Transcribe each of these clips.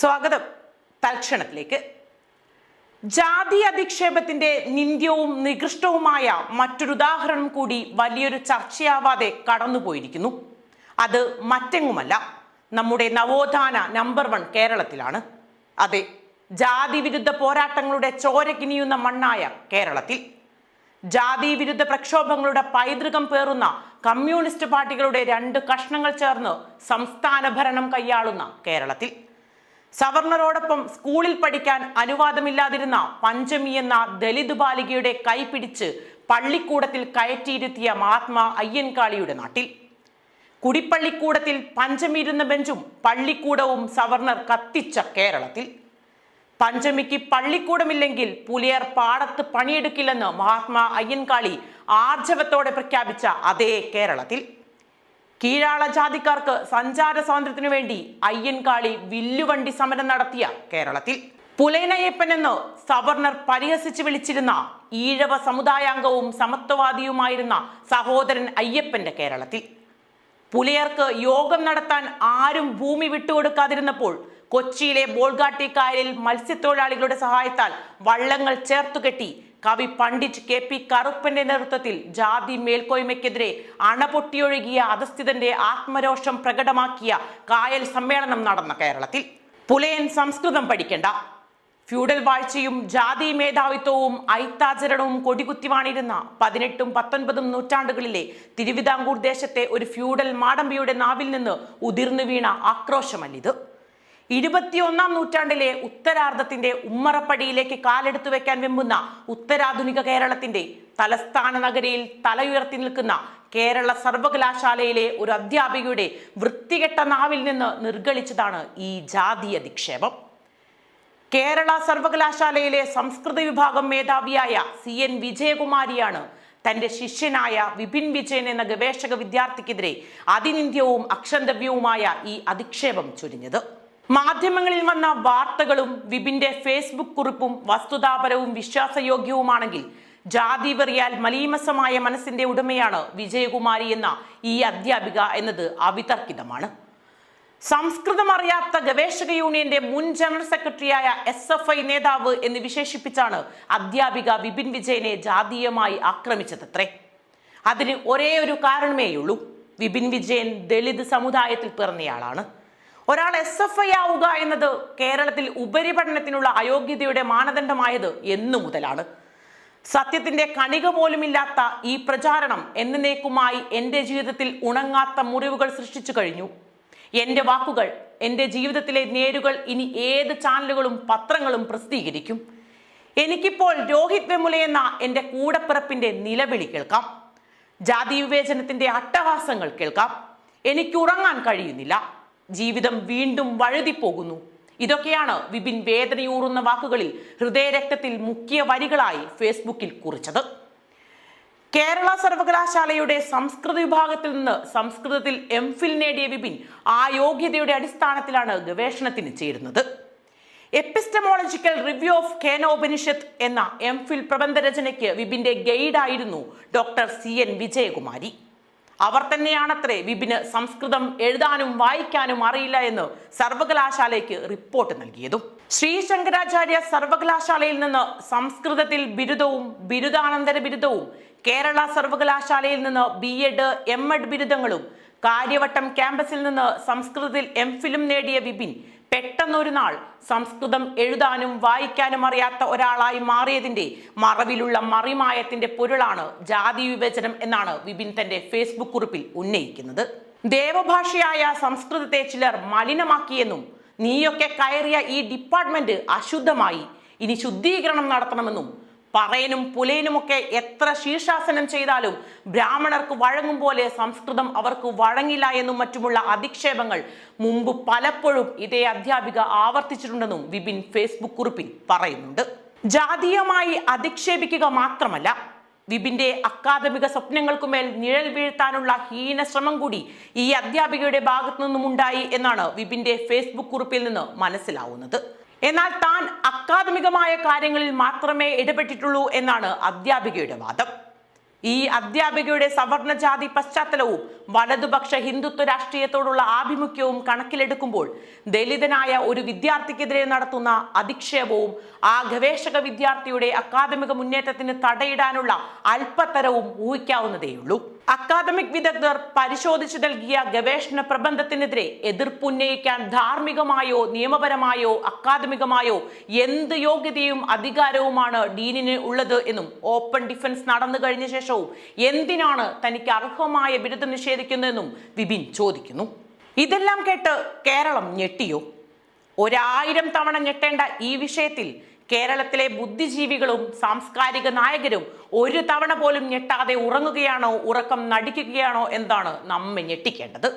സ്വാഗതം. തൽക്ഷണത്തിലേക്ക്. ജാതി അധിക്ഷേപത്തിന്റെ നിന്ദ്യവും നികൃഷ്ടവുമായ മറ്റൊരു ഉദാഹരണം കൂടി വലിയൊരു ചർച്ചയാവാതെ കടന്നുപോയിരിക്കുന്നു. അത് മറ്റെങ്ങുമല്ല. നമ്മുടെ നവോത്ഥാന നമ്പർ വൺ കേരളത്തിലാണ്. അതെ ജാതി വിരുദ്ധ പോരാട്ടങ്ങളുടെ ചോരക്കിനിയുന്ന മണ്ണായ കേരളത്തിൽ. ജാതി വിരുദ്ധ പ്രക്ഷോഭങ്ങളുടെ പൈതൃകം പേറുന്ന കമ്മ്യൂണിസ്റ്റ് പാർട്ടികളുടെ രണ്ട് കഷ്ണങ്ങൾ ചേർന്ന് സംസ്ഥാന ഭരണം കൈയാളുന്ന കേരളത്തിൽ. സവർണറോടൊപ്പം സ്കൂളിൽ പഠിക്കാൻ അനുവാദമില്ലാതിരുന്ന പഞ്ചമി എന്ന ദലിത് ബാലികയുടെ കൈപിടിച്ച് പള്ളിക്കൂടത്തിൽ കയറ്റിയിരുത്തിയ മഹാത്മാ അയ്യൻകാളിയുടെ നാട്ടിൽ. കുടിപ്പള്ളിക്കൂടത്തിൽ പഞ്ചമിരുന്ന ബെഞ്ചും പള്ളിക്കൂടവും സവർണർ കത്തിച്ച കേരളത്തിൽ. പഞ്ചമിക്ക് പള്ളിക്കൂടമില്ലെങ്കിൽ പുലിയർ പാടത്ത് പണിയെടുക്കില്ലെന്ന് മഹാത്മാ അയ്യൻകാളി ആർജവത്തോടെ പ്രഖ്യാപിച്ച അതേ കേരളത്തിൽ. കീഴാള ജാതിക്കാർക്ക് സഞ്ചാര സ്വാതന്ത്ര്യത്തിനു വേണ്ടി അയ്യൻകാളി വില്ലുവണ്ടി സമരം നടത്തിയ കേരളത്തിൽ. പുലയനയ്യപ്പൻ എന്ന് സവർണർ പരിഹസിച്ച് വിളിച്ചിരുന്ന ഈഴവ സമുദായാംഗവും സമത്വവാദിയുമായിരുന്ന സഹോദരൻ അയ്യപ്പന്റെ കേരളത്തിൽ. പുലയർക്ക് യോഗം നടത്താൻ ആരും ഭൂമി വിട്ടുകൊടുക്കാതിരുന്നപ്പോൾ കൊച്ചിയിലെ ബോൾഗാട്ടി കായലിൽ മത്സ്യത്തൊഴിലാളികളുടെ സഹായത്താൽ വള്ളങ്ങൾ ചേർത്തുകെട്ടി കവി പണ്ഡിറ്റ് കെ പി കറുപ്പന്റെ നേതൃത്വത്തിൽ ജാതി മേൽക്കോയ്മയ്ക്കെതിരെ അണപൊട്ടിയൊഴുകിയ അധസ്ഥിതന്റെ ആത്മരോഷം പ്രകടമാക്കിയ കായൽ സമ്മേളനം നടന്ന കേരളത്തിൽ. പുലയൻ സംസ്കൃതം പഠിക്കേണ്ട. ഫ്യൂഡൽ വാഴ്ചയും ജാതി മേധാവിത്വവും ഐത്താചരണവും കൊടികുത്തിവാണിരുന്ന പതിനെട്ടും പത്തൊൻപതും നൂറ്റാണ്ടുകളിലെ തിരുവിതാംകൂർ ദേശത്തെ ഒരു ഫ്യൂഡൽ മാടമ്പിയുടെ നാവിൽ നിന്ന് ഉതിർന്നു വീണ ആക്രോശമല്ലിത്. ഇരുപത്തിയൊന്നാം നൂറ്റാണ്ടിലെ ഉത്തരാർദ്ധത്തിന്റെ ഉമ്മറപ്പടിയിലേക്ക് കാലെടുത്തു വെക്കാൻ വെമ്പുന്ന ഉത്തരാധുനിക കേരളത്തിന്റെ തലസ്ഥാന നഗരിയിൽ തലയുയർത്തി നിൽക്കുന്ന കേരള സർവകലാശാലയിലെ ഒരു അധ്യാപികയുടെ വൃത്തികെട്ട നാവിൽ നിന്ന് നിർഗളിച്ചതാണ് ഈ ജാതി അധിക്ഷേപം കേരള സർവകലാശാലയിലെ സംസ്കൃത വിഭാഗം മേധാവിയായ സി എൻ വിജയകുമാരിയാണ് തന്റെ ശിഷ്യനായ വിപിൻ വിജയൻ എന്ന ഗവേഷക വിദ്യാർത്ഥിക്കെതിരെ അതിനിന്ദ്യവും അക്ഷന്തവ്യവുമായ ഈ അധിക്ഷേപം ചൊരിഞ്ഞത്. മാധ്യമങ്ങളിൽ വന്ന വാർത്തകളും വിപിന്റെ ഫേസ്ബുക്ക് കുറിപ്പും വസ്തുതാപരവും വിശ്വാസയോഗ്യവുമാണെങ്കിൽ ജാതി വെറിയാൽ മലീമസമായ മനസ്സിന്റെ ഉടമയാണ് വിജയകുമാരി എന്ന ഈ അധ്യാപിക എന്നത് അവിതർക്കിതമാണ്. സംസ്കൃതം അറിയാത്ത ഗവേഷക യൂണിയന്റെ മുൻ ജനറൽ സെക്രട്ടറിയായ എസ് എഫ് ഐ നേതാവ് എന്ന് വിശേഷിപ്പിച്ചാണ് അധ്യാപിക വിപിൻ വിജയനെ ജാതീയമായി ആക്രമിച്ചതത്രേ. അതിന് ഒരേ ഒരു കാരണമേയുള്ളൂ. വിപിൻ വിജയൻ ദളിത് സമുദായത്തിൽ പിറന്നയാളാണ്. ഒരാൾ എസ് എഫ് ഐ ആവുക എന്നത് കേരളത്തിൽ ഉപരിപഠനത്തിനുള്ള അയോഗ്യതയുടെ മാനദണ്ഡമായത് എന്നു മുതലാണ്. സത്യത്തിന്റെ കണിക പോലുമില്ലാത്ത ഈ പ്രചാരണം എന്നേക്കുമായി എന്റെ ജീവിതത്തിൽ ഉണങ്ങാത്ത മുറിവുകൾ സൃഷ്ടിച്ചു കഴിഞ്ഞു. എന്റെ വാക്കുകൾ എന്റെ ജീവിതത്തിലെ നേരുകൾ ഇനി ഏത് ചാനലുകളും പത്രങ്ങളും പ്രസിദ്ധീകരിക്കും. എനിക്കിപ്പോൾ രോഹിത് വെമുല എന്ന എന്റെ കൂടപ്പിറപ്പിന്റെ നിലവിളി കേൾക്കാം. ജാതി വിവേചനത്തിന്റെ അട്ടഹാസങ്ങൾ കേൾക്കാം. എനിക്ക് ഉറങ്ങാൻ കഴിയുന്നില്ല. ജീവിതം വീണ്ടും വഴുതിപ്പോകുന്നു. ഇതൊക്കെയാണ് വിപിൻ വേദനയൂറുന്ന വാക്കുകളിൽ ഹൃദയരക്തത്തിൽ മുഖ്യ വരികളായി ഫേസ്ബുക്കിൽ കുറിച്ചത്. കേരള സർവകലാശാലയുടെ സംസ്കൃത വിഭാഗത്തിൽ നിന്ന് സംസ്കൃതത്തിൽ എം ഫിൽ നേടിയ വിപിൻ ആ യോഗ്യതയുടെ അടിസ്ഥാനത്തിലാണ് ഗവേഷണത്തിന് ചേരുന്നത്. എപ്പിസ്റ്റമോളജിക്കൽ റിവ്യൂ ഓഫ് കേനോപനിഷത്ത് എന്ന എം ഫിൽ പ്രബന്ധരചനയ്ക്ക് വിപിന്റെ ഗൈഡായിരുന്നു ഡോക്ടർ സി എൻ വിജയകുമാരി. അവർ തന്നെയാണത്രേ വിപിന് സംസ്കൃതം എഴുതാനും വായിക്കാനും അറിയില്ല എന്ന് സർവകലാശാലയ്ക്ക് റിപ്പോർട്ട് നൽകിയതും. ശ്രീ ശങ്കരാചാര്യ സർവകലാശാലയിൽ നിന്ന് സംസ്കൃതത്തിൽ ബിരുദവും ബിരുദാനന്തര ബിരുദവും കേരള സർവകലാശാലയിൽ നിന്ന് ബി എഡ് എം എഡ് ബിരുദങ്ങളും കാര്യവട്ടം ക്യാമ്പസിൽ നിന്ന് സംസ്കൃതത്തിൽ എം ഫിലും നേടിയ വിപിൻ പെട്ടെന്നൊരു നാൾ സംസ്കൃതം എഴുതാനും വായിക്കാനും അറിയാത്ത ഒരാളായി മാറിയതിന്റെ മറവിലുള്ള മറിമായത്തിന്റെ പൊരുളാണ് ജാതി വിവേചനം എന്നാണ് വിപിൻ തന്റെ ഫേസ്ബുക്ക് കുറിപ്പിൽ ഉന്നയിക്കുന്നത്. ദേവഭാഷയായ സംസ്കൃതത്തെ ചിലർ മലിനമാക്കിയെന്നും നീയൊക്കെ കയറിയ ഈ ഡിപ്പാർട്ട്മെന്റ് അശുദ്ധമായി. ഇനി ശുദ്ധീകരണം നടത്തണമെന്നും പറയനും പുലയനുമൊക്കെ എത്ര ശീർഷാസനം ചെയ്താലും ബ്രാഹ്മണർക്ക് വഴങ്ങും പോലെ സംസ്കൃതം അവർക്ക് വഴങ്ങില്ല എന്നും മറ്റുമുള്ള അധിക്ഷേപങ്ങൾ മുമ്പ് പലപ്പോഴും ഇതേ അധ്യാപിക ആവർത്തിച്ചിട്ടുണ്ടെന്നും വിപിൻ ഫേസ്ബുക്ക് കുറിപ്പിൽ പറയുന്നുണ്ട്. ജാതീയമായി അധിക്ഷേപിക്കുക മാത്രമല്ല വിപിന്റെ അക്കാദമിക സ്വപ്നങ്ങൾക്കുമേൽ നിഴൽ വീഴ്ത്താനുള്ള ഹീന ശ്രമം കൂടി ഈ അധ്യാപികയുടെ ഭാഗത്തു നിന്നും ഉണ്ടായി എന്നാണ് വിപിന്റെ ഫേസ്ബുക്ക് കുറിപ്പിൽ നിന്ന് മനസ്സിലാവുന്നത്. എന്നാൽ താൻ അക്കാദമികമായ കാര്യങ്ങളിൽ മാത്രമേ ഇടപെട്ടിട്ടുള്ളൂ എന്നാണ് അധ്യാപികയുടെ വാദം. ഈ അധ്യാപികയുടെ സവർണ ജാതി പശ്ചാത്തലവും വലതുപക്ഷ ഹിന്ദുത്വ രാഷ്ട്രീയത്തോടുള്ള ആഭിമുഖ്യവും കണക്കിലെടുക്കുമ്പോൾ ദലിതനായ ഒരു വിദ്യാർത്ഥിക്കെതിരെ നടത്തുന്ന അധിക്ഷേപവും ആ ഗവേഷക വിദ്യാർത്ഥിയുടെ അക്കാദമിക മുന്നേറ്റത്തിന് തടയിടാനുള്ള അല്പത്തരവും ഊഹിക്കാവുന്നതേയുള്ളൂ. അക്കാദമിക് വിദഗ്ധർ പരിശോധിച്ചു നൽകിയ ഗവേഷണ പ്രബന്ധത്തിനെതിരെ എതിർപ്പുന്നയിക്കാൻ ധാർമ്മികമായോ നിയമപരമായോ അക്കാദമികമായോ എന്ത് യോഗ്യതയും അധികാരവുമാണ് ഡീനിന് ഉള്ളത് എന്നും ഓപ്പൺ ഡിഫൻസ് നടന്നു കഴിഞ്ഞ ശേഷവും എന്തിനാണ് തനിക്ക് അർഹമായ ബിരുദം നിഷേധിക്കുന്നതെന്നും വിപിൻ ചോദിക്കുന്നു. ഇതെല്ലാം കേട്ട് കേരളം ഞെട്ടിയോ? ഒരായിരം തവണ ഞെട്ടേണ്ട ഈ വിഷയത്തിൽ കേരളത്തിലെ ബുദ്ധിജീവികളും സാംസ്കാരിക നായകരും ഒരു തവണ പോലും ഞെട്ടാതെ ഉറങ്ങുകയാണോ ഉറക്കം നടിക്കുകയാണോ എന്താണ് നമ്മെ ഞെട്ടിക്കേണ്ടത്?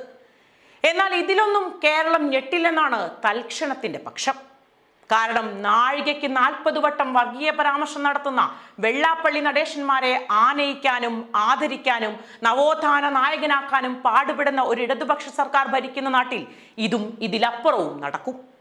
എന്നാൽ ഇതിലൊന്നും കേരളം ഞെട്ടില്ലെന്നാണ് തൽക്ഷണത്തിന്റെ പക്ഷം. കാരണം നാഴികയ്ക്ക് നാൽപ്പത് വട്ടം വർഗീയ പരാമർശം നടത്തുന്ന വെള്ളാപ്പള്ളി നടേശന്മാരെ ആനയിക്കാനും ആദരിക്കാനും നവോത്ഥാന നായകനാക്കാനും പാടുപെടുന്ന ഒരു ഇടതുപക്ഷ സർക്കാർ ഭരിക്കുന്ന നാട്ടിൽ ഇതും ഇതിലപ്പുറവും നടക്കും.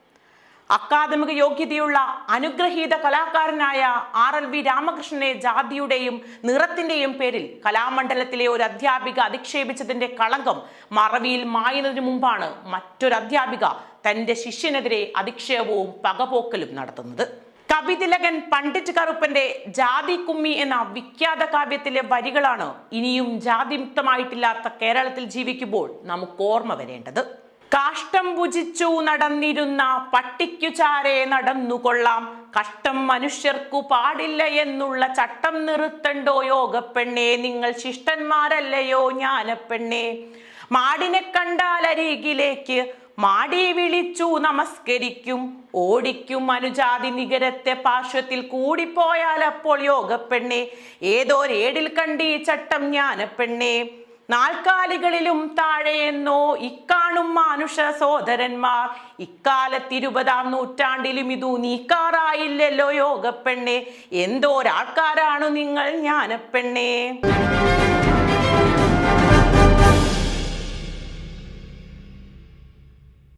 അക്കാദമിക യോഗ്യതയുള്ള അനുഗ്രഹീത കലാകാരനായ ആർ എൽ വി രാമകൃഷ്ണനെ ജാതിയുടെയും നിറത്തിന്റെയും പേരിൽ കലാമണ്ഡലത്തിലെ ഒരു അധ്യാപിക അധിക്ഷേപിച്ചതിന്റെ കളങ്കം മറവിയിൽ മായുന്നതിനു മുമ്പാണ് മറ്റൊരു അധ്യാപിക തന്റെ ശിഷ്യനെതിരെ അധിക്ഷേപവും പകപോക്കലും നടത്തുന്നത്. കവിതിലകൻ പണ്ഡിറ്റ് കറുപ്പന്റെ ജാതി കുമ്മി എന്ന വിഖ്യാത കാവ്യത്തിലെ വരികളാണ് ഇനിയും ജാതിമുക്തമായിട്ടില്ലാത്ത കേരളത്തിൽ ജീവിക്കുമ്പോൾ നമുക്ക് ഓർമ്മ വരേണ്ടത്. കാഷ്ടം ഭുജിച്ചു നടന്നിരുന്ന പട്ടിക്കു ചാരെ നടന്നുകൊള്ളാം കഷ്ടം മനുഷ്യർക്കു പാടില്ല എന്നുള്ള ചട്ടം നിർത്തണ്ടോ യോഗപ്പെണ്ണേ? നിങ്ങൾ ശിഷ്ടന്മാരല്ലയോ ജ്ഞാനപ്പെണ്ണേ? മാടിനെ കണ്ടാൽ അരികിലേക്ക് മാടി വിളിച്ചു നമസ്കരിക്കും. ഓടിക്കും അനുജാതി നികരത്തെ പാർശ്വത്തിൽ കൂടിപ്പോയാൽ അപ്പോൾ യോഗപ്പെണ്ണേ. ഏതോ രേടിൽ കണ്ടീ ചട്ടം ജ്ഞാനപ്പെണ്ണേ. നാൽക്കാലികളിലും താഴെയെന്നോ ഇക്കാണും മാനുഷ സോദരന്മാർ ഇക്കാലത്തിരുപതാം നൂറ്റാണ്ടിലും ഇതു നീക്കാറായില്ലല്ലോ യോഗപ്പെണ്ണേ. എന്തോരാൾക്കാരാണു നിങ്ങൾ ജ്ഞാനപ്പെണ്ണേ?